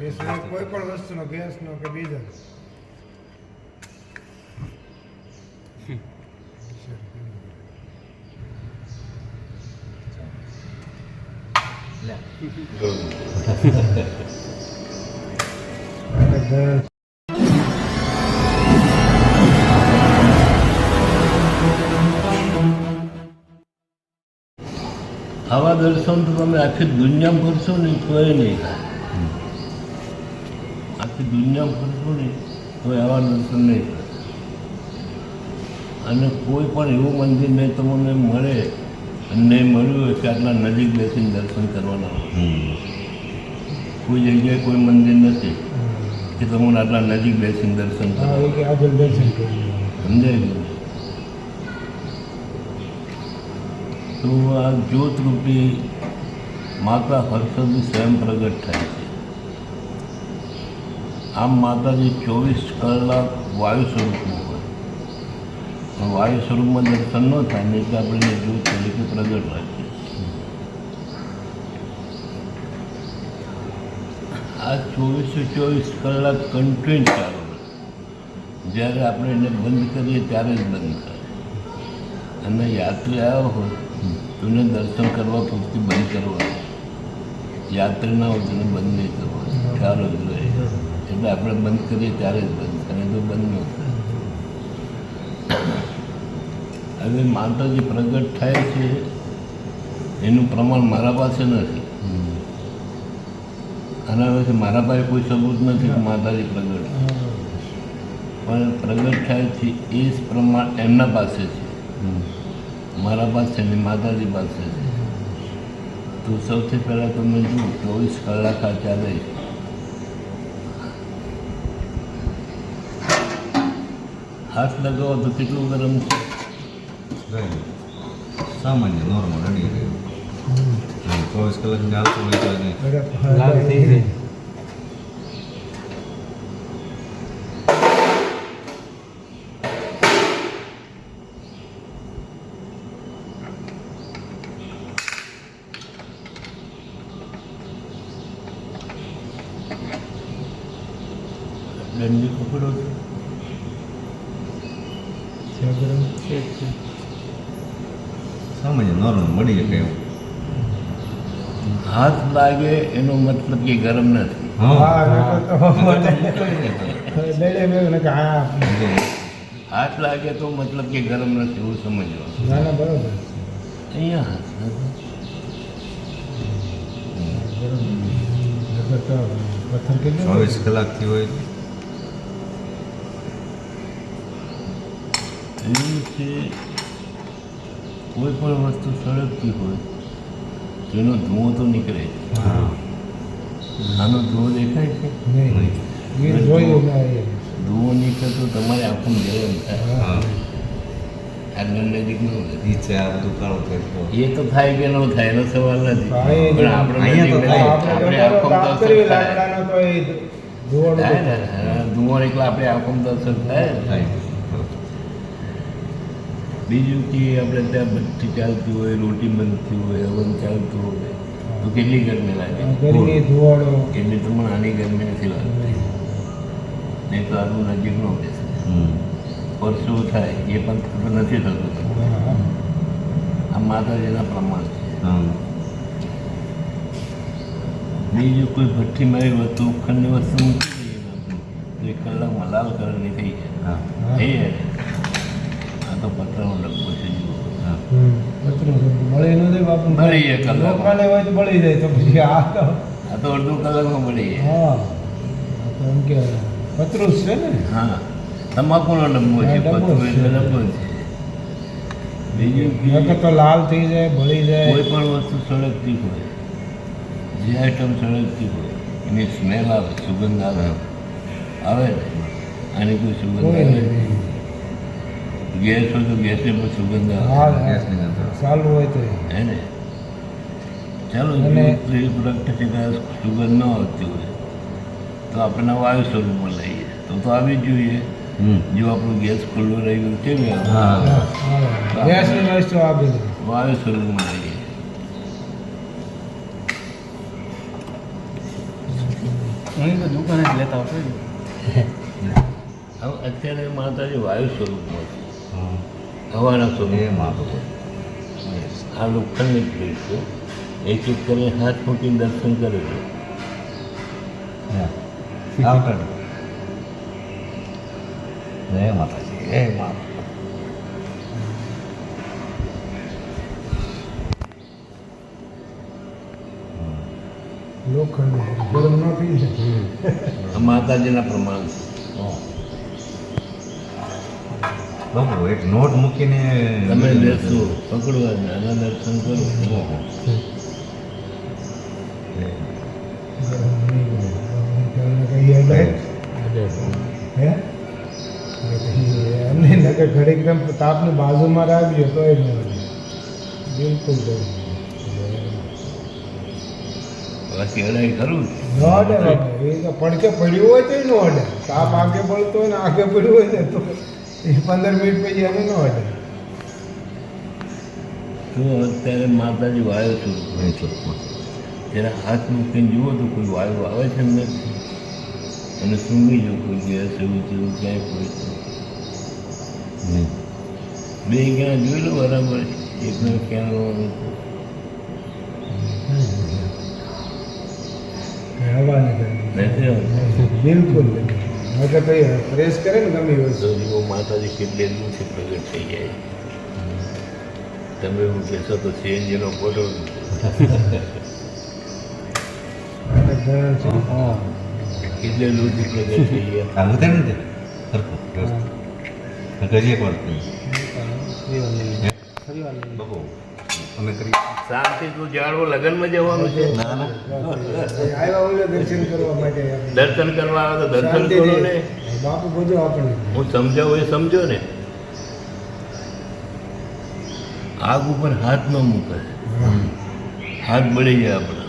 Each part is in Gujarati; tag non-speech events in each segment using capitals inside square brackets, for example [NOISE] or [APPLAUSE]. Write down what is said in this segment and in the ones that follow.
હોય કોઈ પણ વસ્તુનો ગેસનો કે બીજો એટલે આવા દર્શન તો તમે આખી દુનિયામાં કરશો ને તોય નહીં થાય. આખી દુનિયા ફરશું ને આવા દર્શન નહીં થાય અને કોઈ પણ એવું મંદિર નહીં તમને મળે અને નહીં મળ્યું હોય કે આટલા નજીક બેસીને દર્શન કરવાના કોઈ જગ્યાએ કોઈ મંદિર નથી કે તમને આટલા નજીક બેસીને દર્શન સમજાય તો આ જ્યોતરૂપી માતા હર્ષદી સ્વયં પ્રગટ થાય છે. આમ માતાજી ચોવીસ કલાક વાયુ સ્વરૂપમાં હોય. વાયુ સ્વરૂપમાં દર્શન ન થાય ને એટલે આપણે જ્યોત તરીકે પ્રગટ રાખીએ. આ ચોવીસે ચોવીસ કલાક કન્ટિન્યુ ચાલુ જ્યારે આપણે એને બંધ કરીએ ત્યારે જ બંધ થાય. અને યાત્રી આવ્યો હોય, તો એને દર્શન કરવા પૂરતી બંધ કરવા યાત્રી ના હોય તો બંધ નહીં કરવા ચાલો જ રહે. એટલે આપણે બંધ કરીએ ત્યારે જ બંધ કરે તો બંધ ન થાય. હવે માતાજી પ્રગટ થાય છે, એનું પ્રમાણ મારા પાસે નથી. આના વિશે મારા પાસે કોઈ સબૂત નથી માતાજી પ્રગટ પણ પ્રગટ થાય છે એ જ પ્રમાણ એમના પાસે છે. મારા પાસે ને માતાજી પાસે છે. તો સૌથી પહેલાં તમે જુઓ ચોવીસ કલાક આ ચાલે છે. હાથ લગાવો તો કેટલું ગરમ છે રહ્યું. સામાન્ય નોર્મલ રડી ગયું અને ચોવીસ કલાક ચાલતું હોય તો એને લાલ થઈ જાય દંડી પકડો છો છે. સામાન્ય નોર્મલ મળી શકે એવું હાથ લાગે એનો મતલબ કે ગરમ નથી. હાથ લાગે તો મતલબ કે ગરમ નથી એવું સમજવા. ના ના બરોબર. અહીંયા હાથ. ગરમ ચોવીસ કલાકથી હોય. એવું છે કોઈ પણ વસ્તુ સળગતી હોય તેનો ધુઓ તો નીકળે આનો ધુઓ દેખાય છે? ધુઓ નીકળે તો તમારે આખું ગરમ થાય. આગળ નજીકનું થાય એ તો થાય કે ન થાય એનો સવાલ નથી. પણ આપણે આપણે તો થાય. નથી. આપણે તો અસર કરી થાય. લાકડાનો તો એ ધુવાડો થાય ને? હા, ધુઓ એટલે આપણે આંખોમાં તો અસર થાય ને. થાય બીજું કે આપણે ત્યાં ભઠ્ઠી ચાલતી હોય રોટી બનતી હોય અવન ચાલતું હોય તો કેટલી ગરમી લાગે? એટલી તો મને આની ગરમી નથી લાગતી નહીં તો આનું નજીકનો બેસે. હમ. પરસું થાય એ પણ થતું નથી થતું. આ માતાજીના પ્રમાણ છે. બીજું કોઈ ભઠ્ઠી મારી વસ્તુ ઉખંડની વસ્તુ મૂકી દઈએ તો એક કલાકમાં લાલ કલરની થઈ જાય. થઈ જાય. ને? આ તો પથ્થરનો ડબ્બો છે જુઓ હા. હમ પતરું બળી ન જાય બાપુ બળી જાય કલાકમાં. લોકાલે હોય તો બળી જાય તો પછી આ તો આ તો અડધો કલાકમાં મળી જાય. હા. એમ કે પતરું છે ને. હા. તમાકુનો ડબ્બો છે હા, એટલે ડબ્બો છે. બીજું તો લાલ થઈ જાય બળી જાય. કોઈ પણ વસ્તુ સળગતી હોય જે આઈટમ સળગતી હોય એની સ્મેલ આવે સુગંધ આવે આવે આની કોઈ સુગંધ આવે. ગેસ હોય તો ગેસની પણ સુગંધ. ચાલુ હોય તો હે ને? ચાલો પ્રોડક્ટ સુગંધ ન આવતી હોય તો આપણે વાયુ સ્વરૂપમાં લઈએ. તો તો આવી જ જોઈએ. જો આપણું ગેસ ખુલ્લું રહી ગયું કેમ વાયુ સ્વરૂપમાં લઈએ. તો દુકાને જ લેતા આવશે [LAUGHS] હવે અત્યારે માતાજી વાયુ સ્વરૂપમાં છે. હવાના એ મારું આ લોખંડની પ્લેટ છે. એક એક કરીને હાથ મૂકીને દર્શન કરે છે જય માતાજી જય માતા લોખંડ માતાજીના પ્રમાણ છે. બાપુ એક નોટ મૂકીને તમે લેશો પકડવા નાના દર્શન કરો. એમને નગર તાપની બાજુમાં રાખજો તો એ બિલકુલ બાકી અડાઈ ખરું ન અડે એ પડકે પડ્યું હોય તો નો અડે તાપ આગે પડતો હોય ને આગે પડ્યું હોય ને તો એ પંદર મિનિટ પછી અમે ન હટે. તો અત્યારે માતાજી વાયો છું ચોખ્ખું. જ્યારે હાથ મૂકીને જુઓ તો કોઈ વાયુ આવે છે એમ નથી. અને સૂંઘી જો કોઈ ગેસ એવું તેવું ક્યાંય કોઈ બે ક્યાં જોઈ લો બરાબર. એકનો ક્યાં રહેવાનું બિલકુલ નહીં. નકર તો પ્રેસ કરે ને ગમે એવું વસ્તુ. માતાજી કેટલી દૂરથી પ્રગટ થઈ જાય. તમે એવું કહેશો તો સીએનજીનો ફોટો કેટલે દૂરથી પ્રગટ થઈ ગયા. ને? સરખું, કહ્યું. ફરી વાર લઈ અમે કરી. શાંતિ તું જાણવો લગ્નમાં જવાનું છે? ના ના. દર્શન કરવા માટે દર્શન કરવા આવે તો દર્શન કરો ને. બાપુ બોજો આપણને. હું સમજાવું એ સમજો ને. આગ ઉપર હાથ ન મૂકે. હાથ બળી જાય આપણે.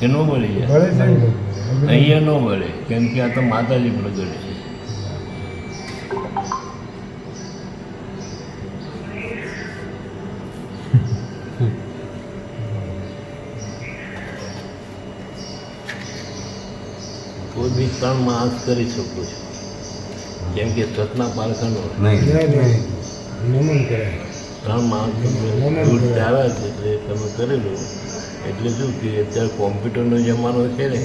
કે ન બળી જાય. અહીંયા ન બળે. કેમ કે આ તો માતાજી પ્રગટ છે. ત્રણ માસ કરી શકો છો. જેમ કે સતના પારખાનો નહીં. નહીં, નહીં. નમન કરે. ત્રણ માસ દૂધ એટલે તમે કરેલું. એટલે શું કે અત્યારે કોમ્પ્યુટરનો જમાનો છે ને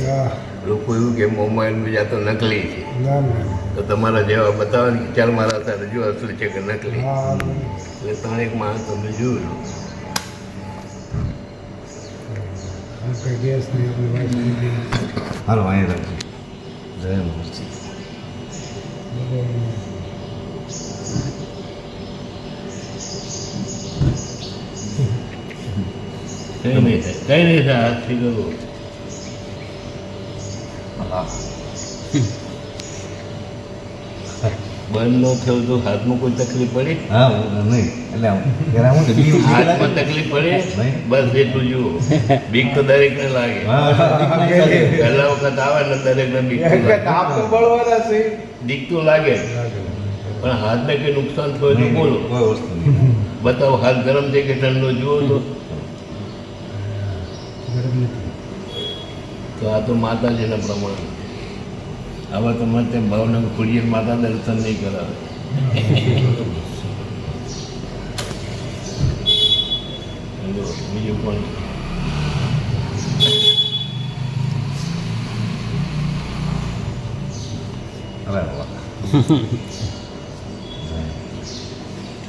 લોકો એવું કે મોબાઈલ બીજા તો નકલી છે. ના ના. તો તમારા જેવા બતાવે ને કે ચાલ મારા સાથે જો અસલ છે કે નકલી. એટલે એટલે ત્રણેક માણસ તમે જોયું. હાલો અહીંયા રાખજો જય માતાજી બધું કઈ નહીં થાય કઈ નહીં થાય હાથથી કરો બંધ ન થયું તો હાથમાં કોઈ તકલીફ પડે? હા નહીં. એટલે બીક [LAUGHS] હાથમાં તકલીફ પડે? બસ એટલું જુઓ. [LAUGHS] બીક તો દરેકને લાગે. પહેલા વખત આવે ને દરેકને બીક બીક તો લાગે. પણ હાથને કંઈ નુકસાન થયું તો બોલો. કોઈ વસ્તુ બતાવો હાથ ગરમ છે કે ઠંડો? જુઓ તો. ગરમી તો આ તો માતાજીના પ્રમાણ. હવે તમારે ત્યાં ભાવનગર ખુડિયર માતા દર્શન નહીં કરાવે હેલો, બીજું કોણ અરે વાહ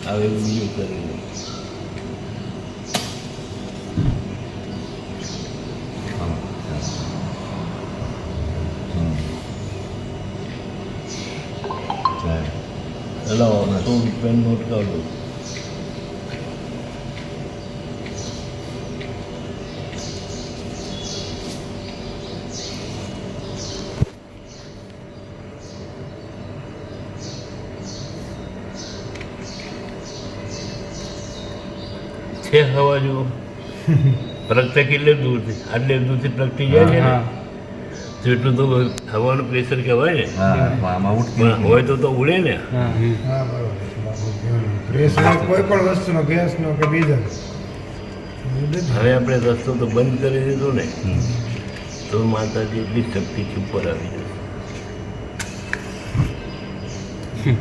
હવે એવું બીજું કરી લો હાલો. હમ. જય. ચલો તો પેન નોટ કાઢો છે હવા જુઓ પ્રગટે કેટલે દૂરથી? આટલે દૂરથી પ્રગટી જાય છે ને? એટલું તો હવાનું પ્રેશર કહેવાય ને. આમાં પણ હોય તો તો ઉડે ને. પ્રેશર કોઈ પણ વસ્તુનો ગેસનો કે બીજાનો. હવે આપણે રસ્તો તો બંધ કરી દીધો ને તો માતાજી એટલી શક્તિથી ઉપર આવી જશે. [LAUGHS]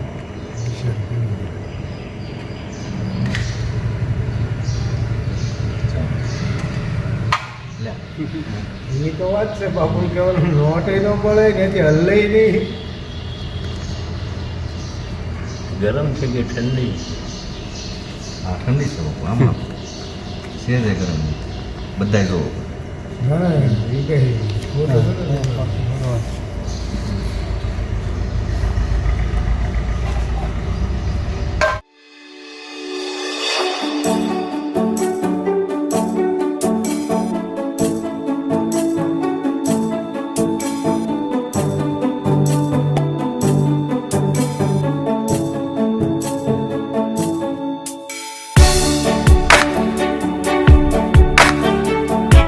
લે. એ તો વાત છે બાપુને કહેવાનું નોટ ન પડે કે હલ્લે નહીં. ગરમ છે કે ઠંડી? હા ઠંડી છે બાપુ આમાં છે જે ગરમ. બધા જોવો. હા એ કહે